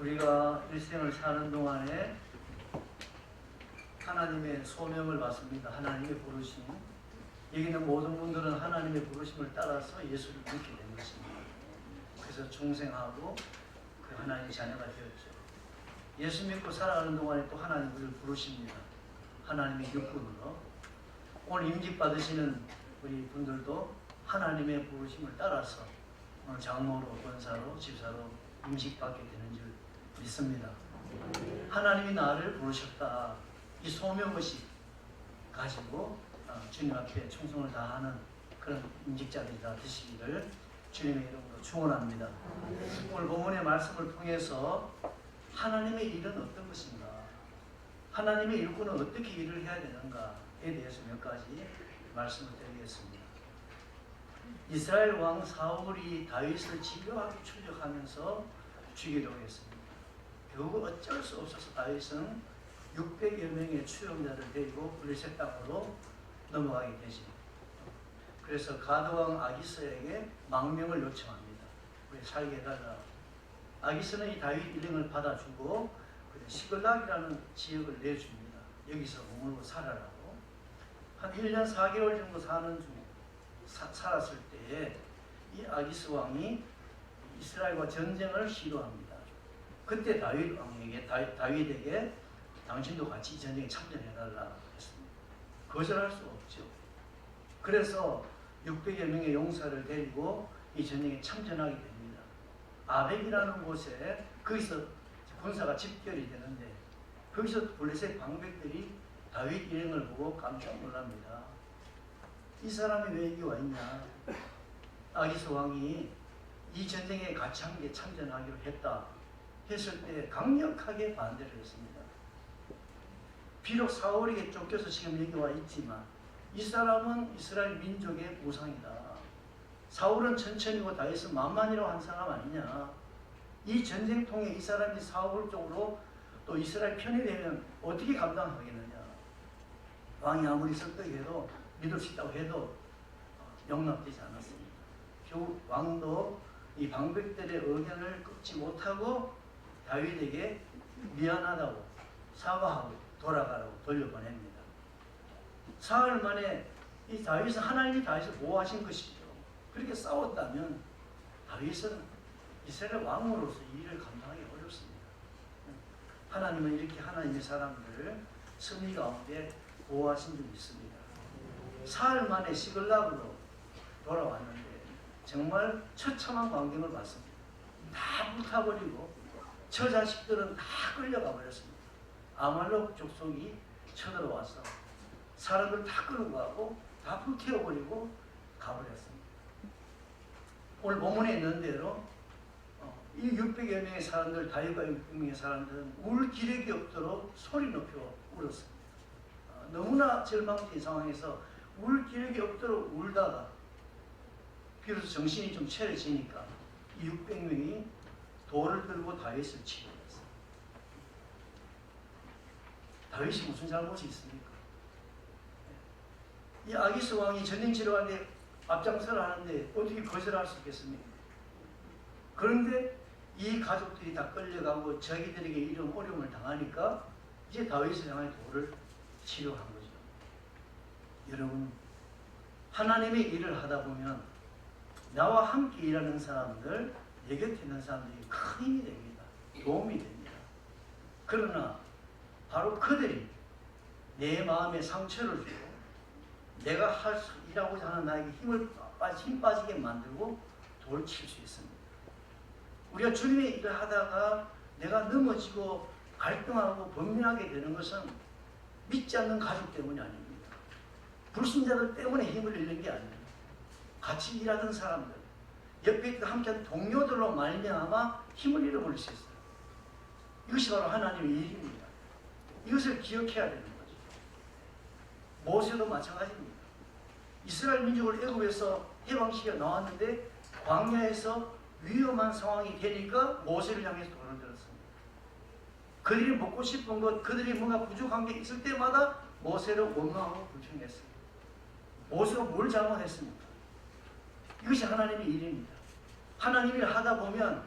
우리가 일생을 사는 동안에 하나님의 소명을 받습니다. 하나님의 부르심. 여기 있는 모든 분들은 하나님의 부르심을 따라서 예수를 믿게 된 것입니다. 그래서 중생하고 그 하나님의 자녀가 되었죠. 예수 믿고 살아가는 동안에 또 하나님 우리를 부르십니다. 하나님의 육군으로. 오늘 임직 받으시는 우리 분들도 하나님의 부르심을 따라서 장로로, 권사로, 집사로 임직받게 되는 줄 믿습니다. 하나님이 나를 부르셨다. 이 소명의식 가지고 어, 주님 앞에 충성을 다하는 그런 임직자들이 다 되시기를 주님의 이름으로 축원합니다. 오늘 본문의 말씀을 통해서 하나님의 일은 어떤 것인가? 하나님의 일꾼은 어떻게 일을 해야 되는가에 대해서 몇 가지 말씀을 드리겠습니다. 이스라엘 왕 사울이 다윗을 집요하게 추적하면서 죽이려고 했습니다. 결국 어쩔 수 없어서 다윗은 600여 명의 추용자를 데리고 블레셋 땅으로 넘어가게 되지. 그래서 가드왕 아기스에게 망명을 요청합니다. 우리 살게 해달라. 아기스는 이 다윗 일행을 받아주고 시글락이라는 지역을 내줍니다. 여기서 머물고 살아라고. 한 1년 4개월 정도 사는 중 사, 살았을 때에 이 아기스 왕이 이스라엘과 전쟁을 시도합니다. 그때 다윗 왕에게 다윗, 다윗 에게 당신도 같이 이 전쟁에 참전해달라 했습니다. 거절할 수 없죠. 그래서 600여 명의 용사를 데리고 이 전쟁에 참전하게 됩니다. 아벡이라는 곳에 거기서 군사가 집결이 되는데 거기서 블레셋 방백들이 다윗 일행을 보고 깜짝 놀랍니다. 이 사람이 왜 여기 와 있냐? 아기스 왕이 이 전쟁에 같이 함께 참전하기로 했다 했을 때 강력하게 반대를 했습니다. 비록 사울에게 쫓겨서 지금 여기 와 있지만 이 사람은 이스라엘 민족의 우상이다. 사울은 천천히고 다윗은 만만이라고 한 사람 아니냐. 이 전쟁 통에 이 사람이 사울 쪽으로 또 이스라엘 편이 되면 어떻게 감당하겠느냐. 왕이 아무리 설득해도 믿을 수 있다고 해도 용납되지 않았습니다. 결국 왕도 이 방백들의 의견을 끄지 못하고 다윗에게 미안하다고 사과하고 돌아가라고 돌려보냅니다. 사흘 만에 이 다윗은 하나님이 다윗을 보호하신 것이죠. 그렇게 싸웠다면 다윗은 이스라엘 왕으로서 이 일을 감당하기 어렵습니다. 하나님은 이렇게 하나님의 사람들을 승리 가운데 보호하신 줄 믿습니다. 사흘 만에 시글락으로 돌아왔는데 정말 처참한 광경을 봤습니다. 다 불타버리고 저 자식들은 다 끌려가 버렸습니다. 아말록 족속이 쳐들어와서 사람들 다 끌고 가고 다 불태워버리고 가버렸습니다. 오늘 본문에 있는 대로 어, 이 600여 명의 사람들, 다윗과 600명의 사람들은 울 기력이 없도록 소리 높여 울었습니다. 어, 너무나 절망적인 상황에서 울 기력이 없도록 울다가 비로소 정신이 좀 차려지니까 이 600명이 돌을 들고 다윗을 치고 있어요. 다윗이 무슨 잘못이 있습니까? 이 아기스 왕이 전쟁 치러 가는데 앞장서라 하는데 어떻게 거절할 수 있겠습니까? 그런데 이 가족들이 다 끌려가고 자기들에게 이런 어려움을 당하니까 이제 다윗을 향해 돌을 치려한 거죠. 여러분, 하나님의 일을 하다 보면 나와 함께 일하는 사람들, 내 곁에 있는 사람들이 큰 힘이 됩니다. 도움이 됩니다. 그러나 바로 그들이 내 마음에 상처를 주고 내가 할 수, 일하고자 하는 나에게 힘을 힘 빠지게 만들고 돌을 칠 수 있습니다. 우리가 주님의 일을 하다가 내가 넘어지고 갈등하고 범민하게 되는 것은 믿지 않는 가족 때문이 아닙니다. 불신자들 때문에 힘을 잃는 게 아닙니다. 같이 일하던 사람들, 옆에 함께한 동료들로 말미암아 힘을 잃어버릴 수 있어요. 이것이 바로 하나님의 일입니다. 이것을 기억해야 되는 거죠. 모세도 마찬가지입니다. 이스라엘 민족을 애굽에서 해방시켜 나왔는데 광야에서 위험한 상황이 되니까 모세를 향해서 돈을 들었습니다. 그들이 먹고 싶은 것, 그들이 뭔가 부족한 게 있을 때마다 모세를 원망하고 불평했습니다. 모세가 뭘 잘못했습니까? 이것이 하나님의 일입니다. 하나님이 하다 보면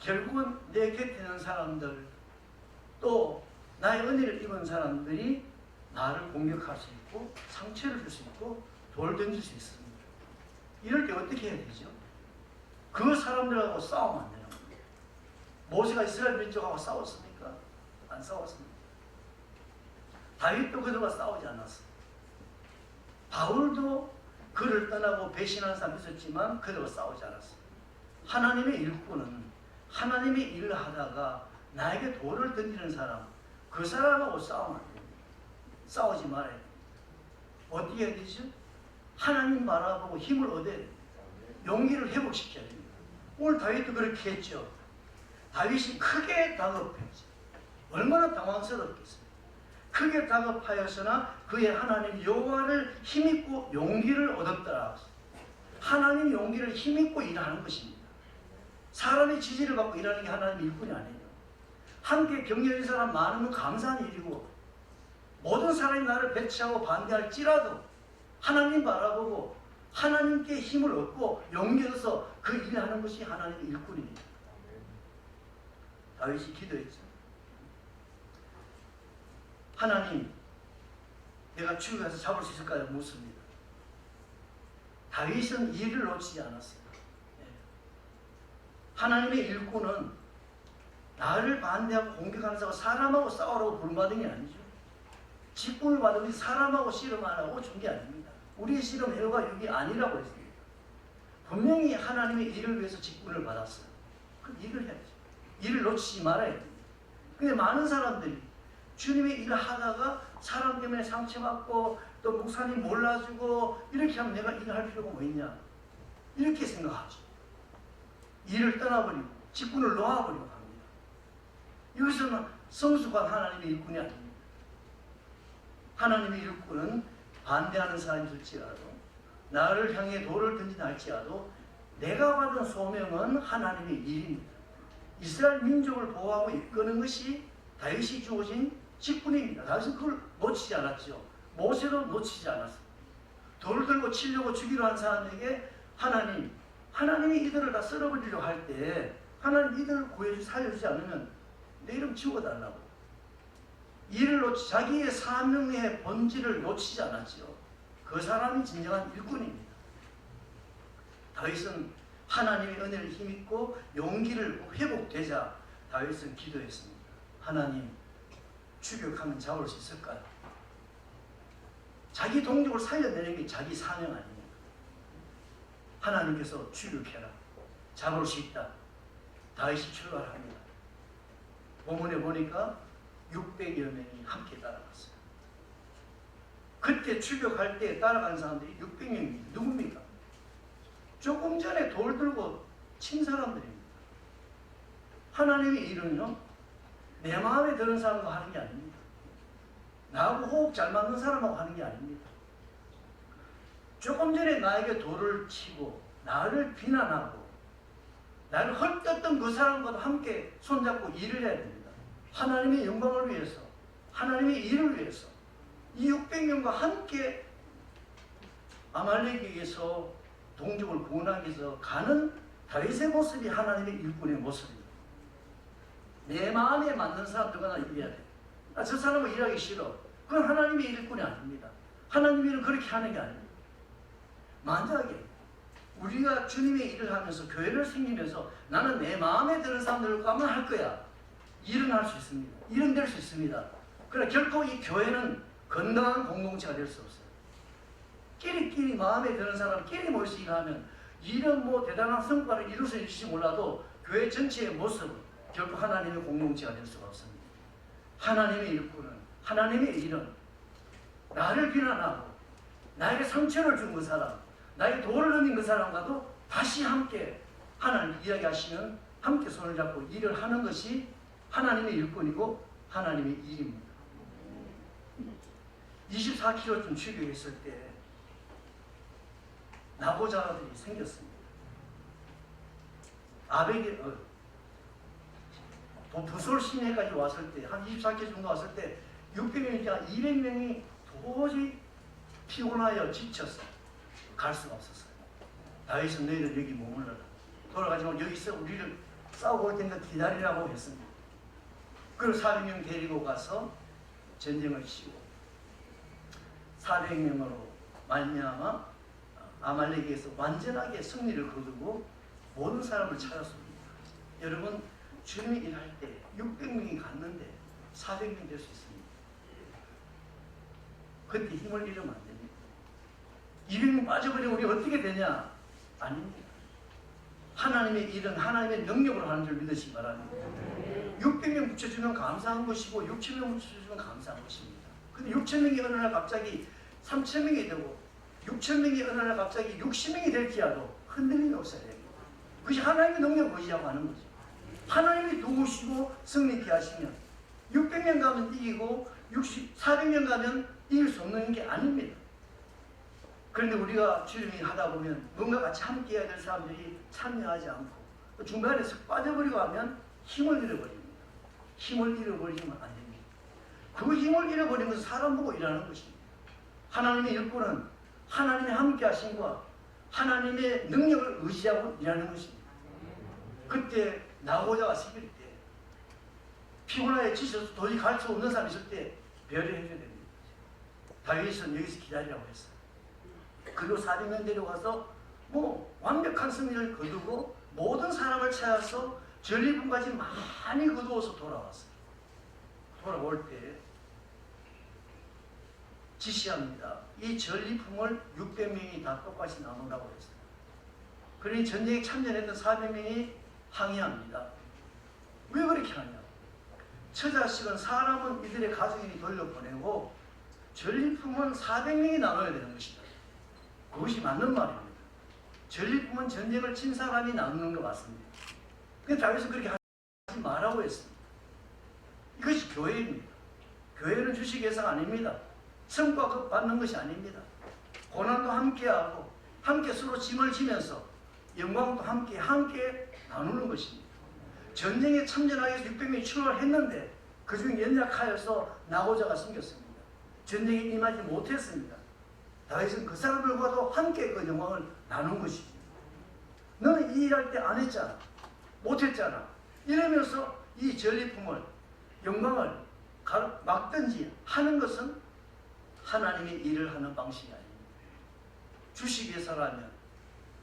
결국은 내 곁에 있는 사람들 또 나의 은혜를 입은 사람들이 나를 공격할 수 있고 상처를 줄 수 있고 돌 던질 수 있습니다. 이럴 때 어떻게 해야 되죠? 그 사람들하고 싸우면 안 되는 거예요. 모세가 이스라엘 민족하고 싸웠습니까? 안 싸웠습니다. 다윗도 그들과 싸우지 않았어요. 바울도 그를 떠나고 배신한 사람 있었지만 그들과 싸우지 않았어요. 하나님의 일꾼은 하나님의 일을 하다가 나에게 돌을 던지는 사람, 그 사람하고 싸우면. 싸우지 말아야 돼요. 어떻게 해야 되죠? 하나님 바라보고 힘을 얻어야 됩니다. 용기를 회복시켜야 됩니다. 오늘 다윗도 그렇게 했죠. 다윗이 크게 다급했죠. 얼마나 당황스럽겠어요. 크게 다급하였으나 그의 하나님 여호와를 힘입고 용기를 얻었더라. 하나님 용기를 힘입고 일하는 것입니다. 사람의 지지를 받고 일하는 게 하나님의 일꾼이 아니에요. 함께 격려해준 사람 많으면 감사한 일이고 모든 사람이 나를 배치하고 반대할지라도 하나님 바라보고 하나님께 힘을 얻고 용기 얻어서 그 일을 하는 것이 하나님의 일꾼입니다. 다윗이 기도했죠. 하나님, 내가 죽여서 잡을 수 있을까요? 묻습니다. 다윗은 일을 놓치지 않았어요. 예. 하나님의 일꾼은 나를 반대하고 공격하는 사람 사람하고 싸우라고 부름받은 게 아니죠. 직분을 받은 게 사람하고 씨름하라고 준 게 아닙니다. 우리의 씨름 해가 여기 아니라고 했습니다. 분명히 하나님의 일을 위해서 직분을 받았어요. 그 일을 해야죠. 일을 놓치지 말아야 됩니다. 근데 많은 사람들이 주님의 일을 하다가 사람 때문에 상처받고 또 목사님 몰라주고 이렇게 하면 내가 일을 할 필요가 뭐 있냐 이렇게 생각하죠. 일을 떠나버리고 직분을 놓아버리고 합니다. 여기서는 성숙한 하나님의 일꾼이 아닙니다. 하나님의 일꾼은 반대하는 사람이 될지라도 나를 향해 돌을 던진다 할지라도 내가 받은 소명은 하나님의 일입니다. 이스라엘 민족을 보호하고 이끄는 것이 다윗이 주어진 직분입니다. 다윗은 그걸 놓치지 않았죠. 모세도 놓치지 않았어요. 돌을 들고 치려고 죽이려 한 사람에게 하나님, 하나님이 이들을 다 썰어버리려고 할때 하나님 이들을 구해주 살려주지 않으면 내 이름 지워달라고. 이를 놓치 자기의 사명의 본질을 놓치지 않았지요. 그 사람이 진정한 일꾼입니다. 다윗은 하나님의 은혜를 힘입고 용기를 회복되자 다윗은 기도했습니다. 하나님 추격하면 잡을 수 있을까요? 자기 동족을 살려내는 게 자기 사명 아닙니까? 하나님께서 추격해라. 잡을 수 있다. 다윗이 출발합니다. 본문에 보니까 600여 명이 함께 따라갔어요. 그때 추격할 때 따라간 사람들이 600명이 누굽니까? 조금 전에 돌 들고 친 사람들입니다. 하나님의 일은요, 내 마음에 드는 사람과 하는 게 아닙니다. 나하고 호흡 잘 맞는 사람하고 하는 게 아닙니다. 조금 전에 나에게 돌을 치고 나를 비난하고 나를 헐떴던 그 사람과 함께 손잡고 일을 해야 됩니다. 하나님의 영광을 위해서, 하나님의 일을 위해서 이 600명과 함께 아말렉에게서 동족을 구원하기 위해서 가는 다윗의 모습이 하나님의 일꾼의 모습입니다. 내 마음에 맞는 사람들과 나 일해야 돼. 아, 저 사람은 일하기 싫어. 그건 하나님의 일꾼이 아닙니다. 하나님의 일은 그렇게 하는 게 아닙니다. 만약에 우리가 주님의 일을 하면서 교회를 생기면서 나는 내 마음에 드는 사람들과만 할 거야. 일은 할 수 있습니다. 일은 될 수 있습니다. 그러나 결코 이 교회는 건강한 공동체가 될 수 없어요. 끼리끼리 마음에 드는 사람끼리 모여서 일하면 일은 뭐 대단한 성과를 이룰 수 있을지 몰라도 교회 전체의 모습은 결코 하나님의 공동체가 될 수가 없습니다. 하나님의 일꾼은 하나님의 일은 나를 비난하고 나에게 상처를 준 그 사람, 나에게 돌을 던진 그 사람과도 다시 함께 하나님 이야기하시면 함께 손을 잡고 일을 하는 것이 하나님의 일꾼이고 하나님의 일입니다. 24km쯤 추격했을 때 나고자들이 생겼습니다. 아베게 어, 도- 부솔 시내까지 왔을 때 한 24km 정도 왔을 때 600명이니까 200명이 도저히 피곤하여 지쳐서 갈 수가 없었어요. 다윗은 너희들 여기 머물러라. 돌아가지 말고 여기서 우리를 싸우고 올 테니까 기다리라고 했습니다. 그리고 400명 데리고 가서 전쟁을 치고 400명으로 말미암아 아말렉에서 완전하게 승리를 거두고 모든 사람을 찾았습니다. 여러분 주님이 일할 때 600명이 갔는데 400명 될수 있습니다. 그때 힘을 잃으면 안 됩니다. 200명 빠져버리면 우리 어떻게 되냐? 아닙니다. 하나님의 일은 하나님의 능력으로 하는 줄 믿으시기 바랍니다. 600명 붙여주면 감사한 것이고 6천명 붙여주면 감사한 것입니다. 근데 6천명이 어느 날 갑자기 3천명이 되고 6천명이 어느 날 갑자기 60명이 될지라도 흔들림이 없어야 됩니다. 그것이 하나님의 능력을 의지하고 하는 거죠. 하나님이 도우시고 승리케 하시면 600명 가면 이기고 60, 400명 가면 이길 수 없는 게 아닙니다. 그런데 우리가 주님이 하다 보면 뭔가 같이 함께 해야 될 사람들이 참여하지 않고 중간에 서 빠져버리고 하면 힘을 잃어버립니다. 힘을 잃어버리면 안 됩니다. 그 힘을 잃어버리면서 사람 보고 일하는 것입니다. 하나님의 일꾼은 하나님의 함께 하심과 하나님의 능력을 의지하고 일하는 것입니다. 그때 나고자가 새길 때 피곤하게 지쳐서 도저히 갈 수 없는 사람이 있을 때 배려해줘야 됩니다. 다윗은 여기서 기다리라고 했어요. 그리고 400명 데려가서 뭐 완벽한 승리를 거두고 모든 사람을 찾아서 전리품까지 많이 거두어서 돌아왔어요. 돌아올 때 지시합니다. 이 전리품을 600명이 다 똑같이 나누라고 했어요. 그러니 전쟁에 참전했던 400명이 항의합니다. 왜 그렇게 하냐? 처자식은 사람은 이들의 가족이 돌려보내고 전리품은 400명이 나눠야 되는 것이다. 그것이 맞는 말입니다. 전리품은 전쟁을 친 사람이 나누는 거 맞습니다. 근데 다윗은 그렇게 하지 말라고 했습니다. 이것이 교회입니다. 교회는 주식 예상 아닙니다. 성과 받는 것이 아닙니다. 고난도 함께하고 함께 서로 짐을 지면서 영광도 함께 함께 나누는 것입니다. 전쟁에 참전하기 위해서 600명이 출발했는데 그중 연약하여서 나고자가 생겼습니다. 전쟁에 임하지 못했습니다. 다윗은 그 사람들과도 함께 그 영광을 나눈 것이지. 너는 이 일할 때 안 했잖아. 못했잖아. 이러면서 이 전리품을 영광을 가- 막든지 하는 것은 하나님의 일을 하는 방식이 아닙니다. 주식회사라면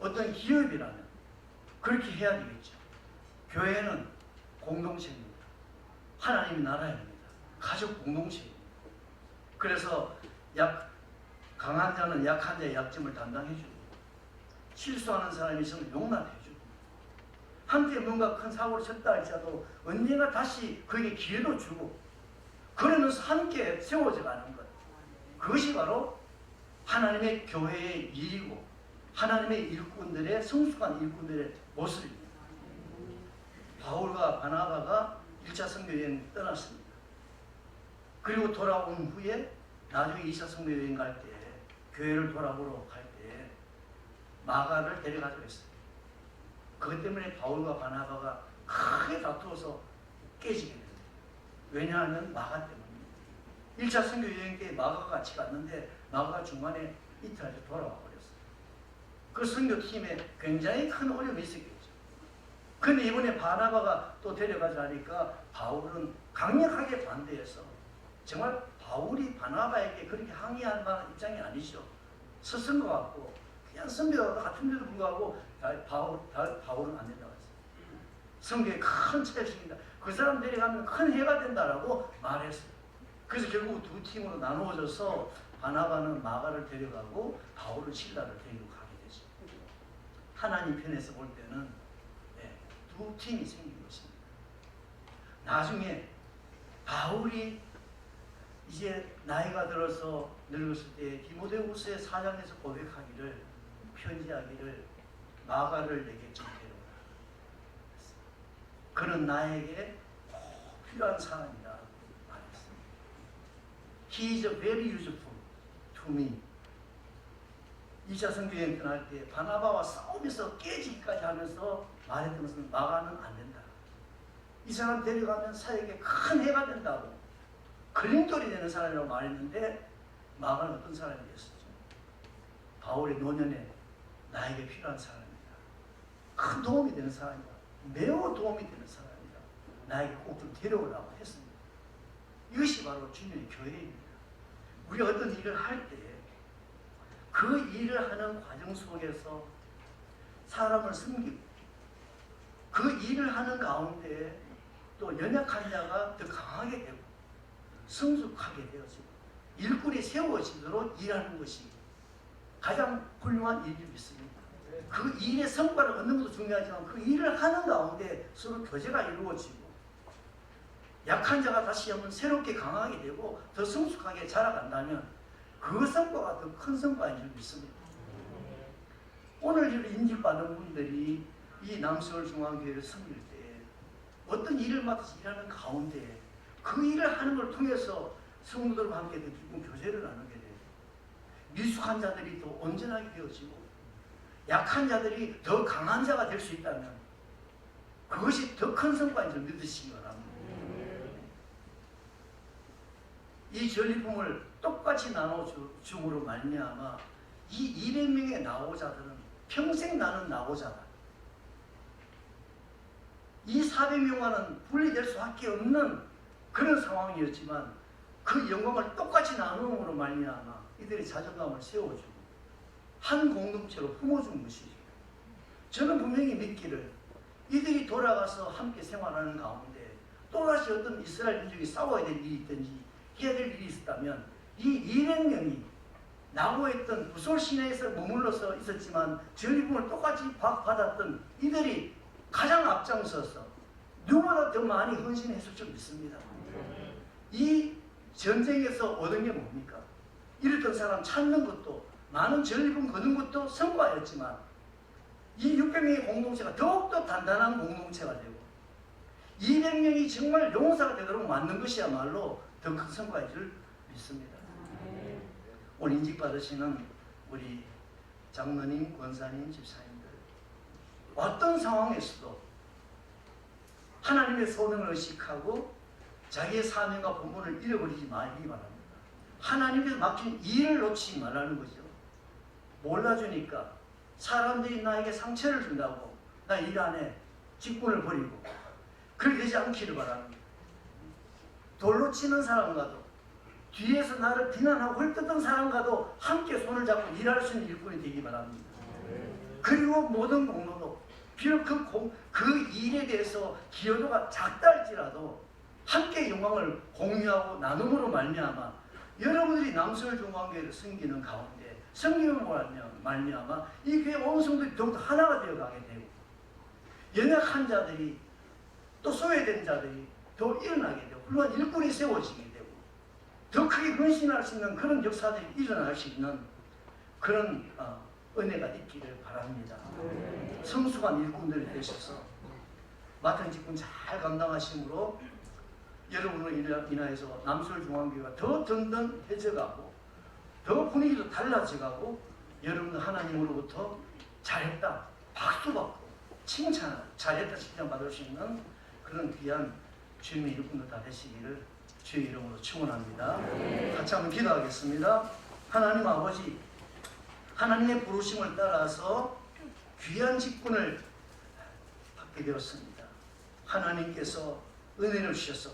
어떤 기업이라면 그렇게 해야 되겠죠. 교회는 공동체입니다. 하나님의 나라입니다. 가족 공동체입니다. 그래서 약 강한 자는 약한 자의 약점을 담당해 주고 실수하는 사람이 있으면 용납해 주고 한때 뭔가 큰 사고를 쳤다 할지라도 언젠가 다시 그에게 기회도 주고 그러면서 함께 세워져 가는 것 그것이 바로 하나님의 교회의 일이고 하나님의 일꾼들의 성숙한 일꾼들의 모습입니다. 바울과 바나바가 1차 선교 여행 떠났습니다. 그리고 돌아온 후에 나중에 2차 선교 여행 갈 때 교회를 돌아보러 갈 때 마가를 데려가기로 했어요. 그것 때문에 바울과 바나바가 크게 다투어서 깨지게 됩니다. 왜냐하면 마가 때문입니다. 1차 선교 여행 때 마가가 같이 갔는데 마가가 중간에 안에 돌아와. 그 선교팀에 굉장히 큰 어려움이 있었겠죠. 근데 이번에 바나바가 또 데려가자 하니까 바울은 강력하게 반대해서 정말 바울이 바나바에게 그렇게 항의할 만한 입장이 아니죠. 스승 것 같고 그냥 선배와 같은데도 불구하고 다- 바울, 다- 바울은 안 된다고 했어요. 성경에 큰 차이입니다. 그 사람 데려가면 큰 해가 된다라고 말했어요. 그래서 결국 두 팀으로 나누어져서 바나바는 마가를 데려가고 바울은 신라를 데리고. 하나님 편에서 볼 때는 네, 두 팀이 생긴 것입니다. 나중에 바울이 이제 나이가 들어서 늙었을 때 디모데후서의 사장에서 고백하기를 편지하기를 마가를 내게 좀 데려오라. 그는 나에게 꼭 필요한 사람이다 말했습니다. He is very useful to me. 2차 선교여행 떠날 때 바나바와 싸우면서 깨지기까지 하면서 말했던 것은 마가는 안 된다. 이 사람 데려가면 사역에 큰 해가 된다고 걸림돌이 되는 사람이라고 말했는데 마가는 어떤 사람이 됐었죠? 바울의 노년에 나에게 필요한 사람이다. 큰 도움이 되는 사람이다. 매우 도움이 되는 사람이다. 나에게 꼭 좀 데려오라고 했습니다. 이것이 바로 주님의 교회입니다. 우리 어떤 일을 할 때 그 일을 하는 과정 속에서 사람을 섬기고 그 일을 하는 가운데 또 연약한 자가 더 강하게 되고 성숙하게 되어지고 일꾼이 세워지도록 일하는 것이 가장 훌륭한 일을 믿습니다. 그 일의 성과를 얻는 것도 중요하지만 그 일을 하는 가운데 서로 교제가 이루어지고 약한 자가 다시 한번 새롭게 강하게 되고 더 성숙하게 자라간다면 그 성과가 더 큰 성과인 줄 믿습니다. 오늘 이 인직받은 분들이 이 남서울 중앙교회를 섬길 때 어떤 일을 맡아서 일하는 가운데 그 일을 하는 걸 통해서 성도들과 함께 더 깊은 교제를 나누게 돼요. 미숙한 자들이 더 온전하게 되어지고 약한 자들이 더 강한 자가 될 수 있다면 그것이 더 큰 성과인 줄 믿으시기 바랍니다. 이 전리품을 똑같이 나눠줌으로 말미암아 이 200명의 나오자들은 평생 나는 나오자다. 이 400명과는 분리될 수밖에 없는 그런 상황이었지만 그 영광을 똑같이 나눔으로 말미암아 이들의 자존감을 세워주고 한 공동체로 품어준 것이죠. 저는 분명히 믿기를 이들이 돌아가서 함께 생활하는 가운데 또다시 어떤 이스라엘 민족이 싸워야 될 일이 있든지 해야 될 일이 있었다면 이 200명이 나고했던 부솔 시내에서 머물러서 있었지만 전리품을 똑같이 받- 받았던 이들이 가장 앞장서서 누구보다 더 많이 헌신했을 줄 믿습니다. 이 전쟁에서 얻은 게 뭡니까? 이랬던 사람 찾는 것도 많은 전리품 거둔 것도 성과였지만 이 600명의 공동체가 더욱더 단단한 공동체가 되고 200명이 정말 용사가 되도록 만든 것이야말로 더 큰 성과인 줄 믿습니다. 오늘 인직 받으시는 우리 장로님, 권사님, 집사님들 어떤 상황에서도 하나님의 소명을 의식하고 자기의 사명과 본분을 잃어버리지 말기 바랍니다. 하나님께서 맡긴 일을 놓치지 말라는 거죠. 몰라주니까 사람들이 나에게 상처를 준다고 나 일 안에 직분을 버리고 그렇게 되지 않기를 바랍니다. 돌로 치는 사람과도 뒤에서 나를 비난하고 헐뜯던 사람과도 함께 손을 잡고 일할 수 있는 일꾼이 되기 바랍니다. 그리고 모든 공로도 비록 그, 공, 그 일에 대해서 기여도가 작다 할지라도 함께 영광을 공유하고 나눔으로 말미암아 여러분들이 남서울 중앙교회를 섬기는 가운데 섬기는 말미암아 이 교회 온 성도들이 더욱더 하나가 되어 가게 되고 연약한 자들이 또 소외된 자들이 더 일어나게 되고 훌륭한 일꾼이 세워지게 되고 더 크게 근신할 수 있는 그런 역사들이 일어날 수 있는 그런 어, 은혜가 있기를 바랍니다. 성숙한 일꾼들이 되셔서 맡은 직분 잘 감당하심으로 여러분을 인하- 인하여서 남서울 중앙교회가 더 든든해져가고 더 분위기도 달라져가고 여러분 하나님으로부터 잘했다 박수 받고 칭찬 잘했다 칭찬 받을 수 있는 그런 귀한 주님의 일꾼들 다 되시기를 주의 이름으로 축원합니다. 같이 한번 기도하겠습니다. 하나님 아버지 하나님의 부르심을 따라서 귀한 직분을 받게 되었습니다. 하나님께서 은혜를 주셔서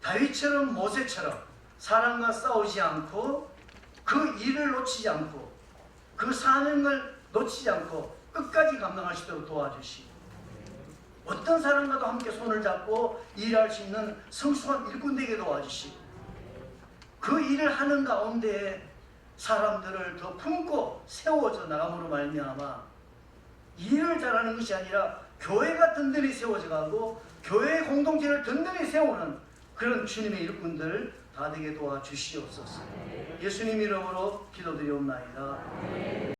다윗처럼 모세처럼 사람과 싸우지 않고 그 일을 놓치지 않고 그 사명을 놓치지 않고 끝까지 있도록 도와주시고 어떤 사람과도 함께 손을 잡고 일할 수 있는 성숙한 일꾼 되게 도와주시고 그 일을 하는 가운데 사람들을 더 품고 세워져 나감으로 말미암아 일을 잘하는 것이 아니라 교회가 든든히 세워져 가고 교회 공동체를 든든히 세우는 그런 주님의 일꾼들 다 되게 도와주시옵소서. 예수님 이름으로 기도드리옵나이다.